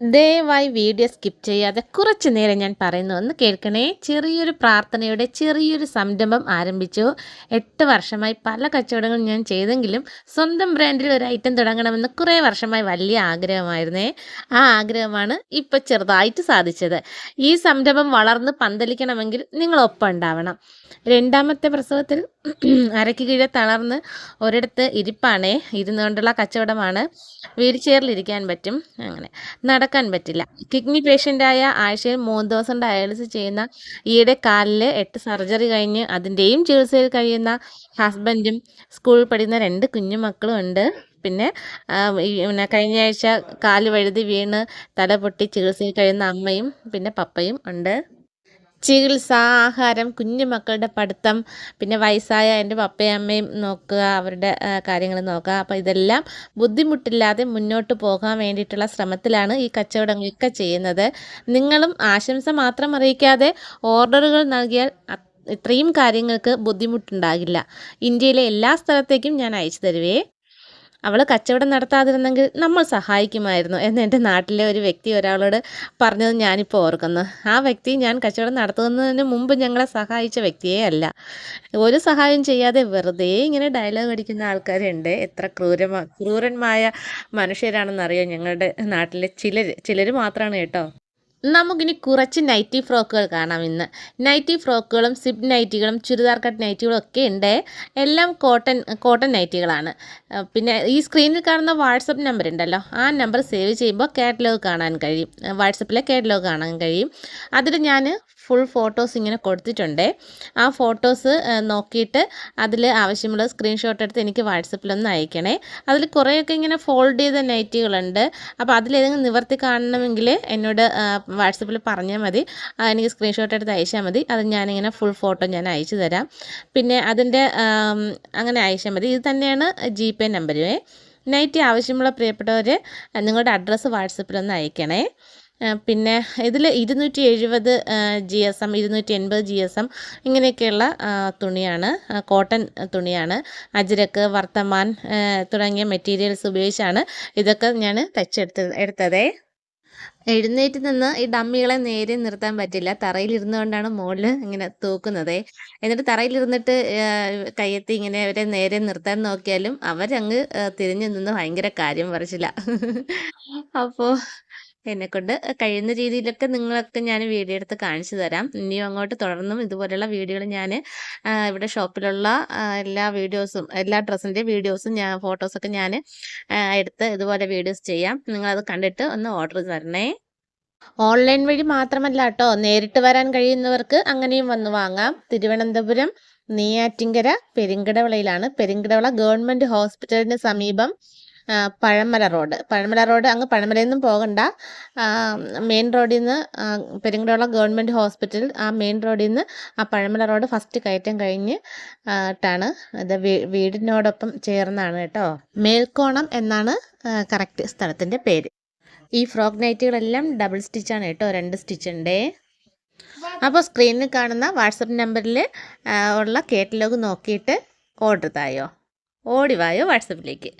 ദയവായി video skip ചെയ്യാതെ കുറച്ച് നേരം ഞാൻ പറയുന്നു. ഒന്ന് കേൾക്കണേ. ചെറിയൊരു പ്രാർത്ഥനയുടെ ചെറിയൊരു സംരംഭം ആരംഭിച്ചു. എട്ട് വർഷമായി പല കച്ചവടങ്ങളും ഞാൻ ചെയ്തെങ്കിലും സ്വന്തം ബ്രാൻഡിൽ ഒരു ഐറ്റം തുടങ്ങണമെന്ന് കുറേ വർഷമായി വലിയ ആഗ്രഹമായിരുന്നേ. ആ ആഗ്രഹമാണ് ഇപ്പോൾ ചെറുതായിട്ട് സാധിച്ചത്. ഈ സംരംഭം വളർന്ന് പന്തലിക്കണമെങ്കിൽ നിങ്ങൾ ഒപ്പം ഉണ്ടാവണം. രണ്ടാമത്തെ പ്രസവത്തിൽ അരയ്ക്ക് കീഴെ തളർന്ന് ഒരിടത്ത് ഇരിപ്പാണേ. ഇരുന്നുകൊണ്ടുള്ള കച്ചവടമാണ്. വീൽ ചെയറിലിരിക്കാൻ പറ്റും. അങ്ങനെ നടക്കാൻ പറ്റില്ല. കിഡ്നി പേഷ്യന്റായ ആഴ്ചയിൽ മൂന്ന് ദിവസം ഡയാലിസിസ് ചെയ്യുന്ന ഈയിടെ കാലിൽ എട്ട് സർജറി കഴിഞ്ഞ് അതിന്റെയും ചികിത്സയിൽ കഴിയുന്ന ഹസ്ബൻഡും സ്കൂളിൽ പഠിക്കുന്ന രണ്ട് കുഞ്ഞുമക്കളും ഉണ്ട്. പിന്നെ പിന്നെ കഴിഞ്ഞ ആഴ്ച കാൽ വഴുതി വീണ് തല പൊട്ടി ചികിത്സയിൽ കഴിയുന്ന അമ്മയും പിന്നെ പപ്പയും ഉണ്ട്. ചികിത്സ ആഹാരം കുഞ്ഞുമക്കളുടെ പഠിത്തം പിന്നെ വയസ്സായ എന്റെ പപ്പയും അമ്മയും നോക്കുക അവരുടെ കാര്യങ്ങൾ നോക്കുക. അപ്പോൾ ഇതെല്ലാം ബുദ്ധിമുട്ടില്ലാതെ മുന്നോട്ട് പോകാൻ വേണ്ടിയിട്ടുള്ള ശ്രമത്തിലാണ് ഈ കച്ചവടങ്ങളൊക്കെ ചെയ്യുന്നത്. നിങ്ങളും ആശംസ മാത്രം അറിയിക്കാതെ ഓർഡറുകൾ നൽകിയാൽ ഇത്രയും കാര്യങ്ങൾക്ക് ബുദ്ധിമുട്ടുണ്ടാകില്ല. ഇന്ത്യയിലെ എല്ലാ സ്ഥലത്തേക്കും ഞാൻ അയച്ചു തരുവേ. അവൾ കച്ചവടം നടത്താതിരുന്നെങ്കിൽ നമ്മൾ സഹായിക്കുമായിരുന്നു എന്ന് എന്റെ നാട്ടിലെ ഒരു വ്യക്തി ഒരാളോട് പറഞ്ഞത് ഞാനിപ്പോൾ ഓർക്കുന്നു. ആ വ്യക്തി ഞാൻ കച്ചവടം നടത്തുന്നതിന് മുമ്പ് ഞങ്ങളെ സഹായിച്ച വ്യക്തിയേ അല്ല. ഒരു സഹായം ചെയ്യാതെ വെറുതെ ഇങ്ങനെ ഡയലോഗ് അടിക്കുന്ന ആൾക്കാരുണ്ട്. എത്ര ക്രൂരമാ ക്രൂരന്മായ മനുഷ്യരാണെന്നറിയോ ഞങ്ങളുടെ നാട്ടിലെ ചിലർ ചിലർ മാത്രമാണ് കേട്ടോ. നമുക്കിനി കുറച്ച് നൈറ്റി ഫ്രോക്കുകൾ കാണാം ഇന്ന്. നൈറ്റി ഫ്രോക്കുകളും സിബ് നൈറ്റികളും ചുരിദാർ കട്ട് നൈറ്റികളും ഒക്കെ ഉണ്ട്. എല്ലാം കോട്ടൺ കോട്ടൺ നൈറ്റികളാണ് പിന്നെ ഈ സ്ക്രീനിൽ കാണുന്ന വാട്സപ്പ് നമ്പർ ഉണ്ടല്ലോ. ആ നമ്പർ സേവ് ചെയ്യുമ്പോൾ കാറ്റലോഗ് കാണാൻ കഴിയും. വാട്സപ്പിലെ കാറ്റലോഗ് കാണാൻ കഴിയും. അതിൽ ഞാൻ ഫുൾ ഫോട്ടോസ് ഇങ്ങനെ കൊടുത്തിട്ടുണ്ട്. ആ ഫോട്ടോസ് നോക്കിയിട്ട് അതിൽ ആവശ്യമുള്ള സ്ക്രീൻഷോട്ട് എടുത്ത് എനിക്ക് വാട്സപ്പിലൊന്ന് അയക്കണേ. അതിൽ കുറേയൊക്കെ ഇങ്ങനെ ഫോൾഡ് ചെയ്ത നൈറ്റുകളുണ്ട്. അപ്പോൾ അതിലേതെങ്കിലും നിവർത്തി കാണണമെങ്കിൽ എന്നോട് വാട്സപ്പിൽ പറഞ്ഞാൽ മതി. എനിക്ക് സ്ക്രീൻഷോട്ട് എടുത്ത് അയച്ചാൽ മതി. അത് ഞാനിങ്ങനെ ഫുൾ ഫോട്ടോ ഞാൻ അയച്ചു തരാം. പിന്നെ അതിന്റെ അങ്ങനെ അയച്ചാൽ മതി. ഇത് തന്നെയാണ് ജി പേ നമ്പരുവേ നൈറ്റ് ആവശ്യമുള്ള പ്രിയപ്പെട്ടവർ നിങ്ങളുടെ അഡ്രസ്സ് വാട്സപ്പിലൊന്ന് അയക്കണേ. പിന്നെ ഇതിൽ ഇരുന്നൂറ്റി എഴുപത് ജി എസ് എം ഇരുന്നൂറ്റി എൺപത് ജി എസ് എം ഇങ്ങനെയൊക്കെയുള്ള തുണിയാണ് കോട്ടൺ തുണിയാണ് അജ്രക്ക് വർത്തമാൻ തുടങ്ങിയ മെറ്റീരിയൽസ് ഉപയോഗിച്ചാണ് ഇതൊക്കെ ഞാൻ തയ്ച്ചെടുത്ത് എടുത്തതേ. എഴുന്നേറ്റ് നിന്ന് ഈ ഡമ്മികളെ നേരെ നിർത്താൻ പറ്റില്ല. തറയിലിരുന്നു കൊണ്ടാണ് മുകളിൽ ഇങ്ങനെ തൂക്കുന്നത്. എന്നിട്ട് തറയിലിരുന്നിട്ട് കയ്യെത്തി ഇങ്ങനെ അവരെ നേരെ നിർത്താൻ നോക്കിയാലും അവരങ്ങ് തിരിഞ്ഞു നിന്ന് ഭയങ്കര കാര്യം പറിച്ചില്ല. അപ്പോൾ എന്നെക്കൊണ്ട് കഴിയുന്ന രീതിയിലൊക്കെ നിങ്ങളൊക്കെ ഞാൻ വീഡിയോ എടുത്ത് കാണിച്ചു തരാം. ഇനിയും അങ്ങോട്ട് തുടർന്നും ഇതുപോലെയുള്ള വീഡിയോകൾ ഞാൻ ഇവിടെ ഷോപ്പിലുള്ള എല്ലാ വീഡിയോസും എല്ലാ ഡ്രസ്സിന്റെ വീഡിയോസും ഞാൻ ഫോട്ടോസൊക്കെ ഞാൻ എടുത്ത് ഇതുപോലെ വീഡിയോസ് ചെയ്യാം. നിങ്ങളത് കണ്ടിട്ട് ഒന്ന് ഓർഡർ തരണേ. ഓൺലൈൻ വഴി മാത്രമല്ല കേട്ടോ നേരിട്ട് വരാൻ കഴിയുന്നവർക്ക് അങ്ങനെയും വന്ന് വാങ്ങാം. തിരുവനന്തപുരം നെയ്യാറ്റിങ്കര പെരിങ്കടവിളയിലാണ്. പെരിങ്കടവിള ഗവൺമെന്റ് ഹോസ്പിറ്റലിന് സമീപം പഴമല റോഡ്. പഴമല റോഡ് അങ്ങ് പഴമലയിൽ നിന്നും പോകണ്ട. മെയിൻ റോഡിൽ നിന്ന് പെരുങ്കടോള ഗവൺമെന്റ് ഹോസ്പിറ്റൽ ആ മെയിൻ റോഡിൽ നിന്ന് ആ പഴമല റോഡ് ഫസ്റ്റ് കയറ്റം കഴിഞ്ഞ് ട്ടാണ്. ഇത് വീടിനോടൊപ്പം ചേർന്നാണ് കേട്ടോ. മേൽക്കോണം എന്നാണ് കറക്റ്റ് സ്ഥലത്തിന്റെ പേര്. ഈ ഫ്രോക്ക് നൈറ്റുകളെല്ലാം ഡബിൾ സ്റ്റിച്ചാണ് കേട്ടോ. രണ്ട് സ്റ്റിച്ച് ഉണ്ട് അപ്പോൾ സ്ക്രീനിൽ കാണുന്ന വാട്സപ്പ് നമ്പറിൽ ഉള്ള കേറ്റലോഗ് നോക്കിയിട്ട് ഓർഡർ തായോ? ഓടിവായോ വാട്സപ്പിലേക്ക്.